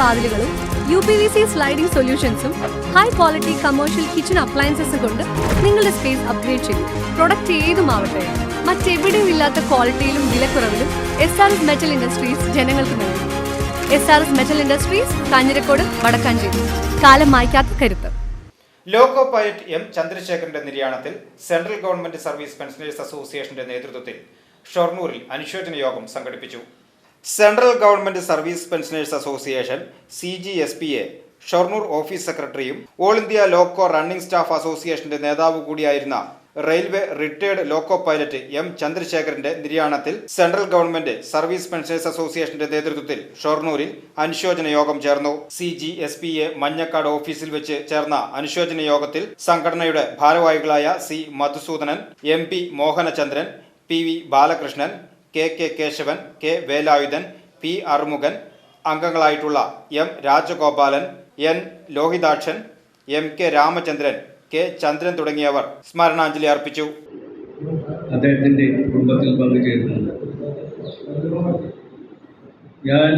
വാതിലുകളും U P V C sliding സൊല്യൂഷൻസും high quality commercial kitchen അപ്ലയൻസസും കൊണ്ട് നിങ്ങളുടെ സ്പേസ് അപ്ഗ്രേഡ് ചെയ്യും പ്രൊഡക്റ്റ് ഏതുമാവട്ടെ മറ്റെവിടെയും ഇല്ലാത്ത ക്വാളിറ്റിയിലും വിലക്കുറവിലും S R S metal industries ജനങ്ങൾക്ക് നൽകും. S R S metal industries Kanjirakode Vadakkanchery. കാലം മായ്ക്കാത്ത കരുത്ത്. ലോക്കോ പൈലറ്റ് എം ചന്ദ്രശേഖരന്റെ നിര്യാണത്തിൽ സെൻട്രൽ ഗവൺമെന്റ് സർവീസ് പെൻഷനേഴ്സ് അസോസിയേഷന്റെ നേതൃത്വത്തിൽ ഷൊർണൂരിൽ അനുശോചന യോഗം സംഘടിപ്പിച്ചു. Central government service pensioners association C G S P A Shoranur office സെക്രട്ടറിയും all India loco running staff അസോസിയേഷന്റെ നേതാവ് കൂടിയായിരുന്ന railway retired loco pilot M ചന്ദ്രശേഖരന്റെ നിര്യാണത്തിൽ സെൻട്രൽ ഗവൺമെന്റ് സർവീസ് പെൻഷനേഴ്സ് അസോസിയേഷന്റെ നേതൃത്വത്തിൽ ഷൊർണൂരിൽ അനുശോചന യോഗം ചേർന്നു. C G S P A Manjakkad ഓഫീസിൽ വെച്ച് ചേർന്ന അനുശോചന യോഗത്തിൽ സംഘടനയുടെ ഭാരവാഹികളായ C Madhusoodanan M P Mohanachandran P V Balakrishnan K K Kesavan K Velayudhan P Arumukhan അംഗങ്ങളായിട്ടുള്ള M Rajagopalan N Lohithakshan M K Ramachandran K Chandran തുടങ്ങിയവർ സ്മരണാഞ്ജലി അർപ്പിച്ചു. അദ്ദേഹത്തിന്റെ കുടുംബത്തിൽ പങ്കുചേരുന്നുണ്ട് ഞാൻ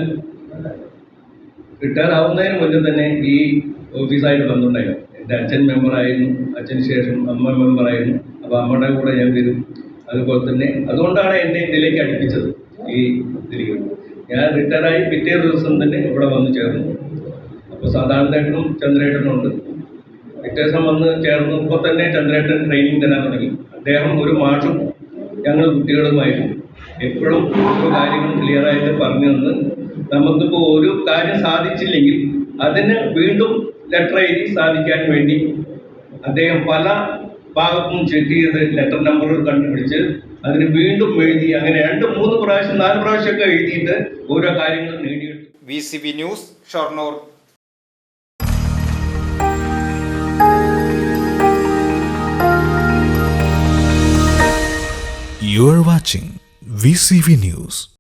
റിട്ടയർ ആവുന്നതിന് മുന്നേ തന്നെ ഈ ഓഫീസായിട്ട് ബന്ധമുണ്ടായിരുന്നു എന്റെ അച്ഛൻ മെമ്പറായിരുന്നു അച്ഛന് ശേഷം അമ്മ മെമ്പറായിരുന്നു അപ്പോൾ അമ്മയുടെ കൂടെ ഞാൻ വരും. അതുപോലെ തന്നെ അതുകൊണ്ടാണ് എന്നെ ഇതിലേക്ക് അടുപ്പിച്ചത് ഈ ഇതിലേക്ക് ഞാൻ റിട്ടയറായി പിറ്റേ ദിവസം തന്നെ ഇവിടെ വന്ന് ചേർന്നു. അപ്പോൾ സാധാരണേട്ടനും ചന്ദ്രേട്ടനും ഉണ്ട്. പിറ്റേ ദിവസം വന്ന് ചേർന്നപ്പോൾ തന്നെ ചന്ദ്രേട്ടൻ ട്രെയിനിങ് തരാൻ തുടങ്ങി. അദ്ദേഹം ഒരു മാഷും ഞങ്ങൾ കുട്ടികളുമായിരുന്നു. എപ്പോഴും ഓരോ ക്ലിയർ ക്ലിയറായിട്ട് പറഞ്ഞു തന്ന് നമുക്കിപ്പോൾ ഒരു കാര്യം സാധിച്ചില്ലെങ്കിൽ അതിന് വീണ്ടും ലെറ്റർ എഴുതി സാധിക്കാൻ വേണ്ടി അദ്ദേഹം പല ഭാഗത്തും ചെക്ക് ചെയ്ത് ലെറ്റർ നമ്പർ കണ്ടുപിടിച്ച് അതിന് വീണ്ടും എഴുതി അങ്ങനെ രണ്ട് മൂന്ന് പ്രാവശ്യം നാല് പ്രാവശ്യമൊക്കെ എഴുതിയിട്ട് ഓരോ കാര്യങ്ങൾ നേടിയെടുത്തു V C B news Shoranur You are watching VCV News.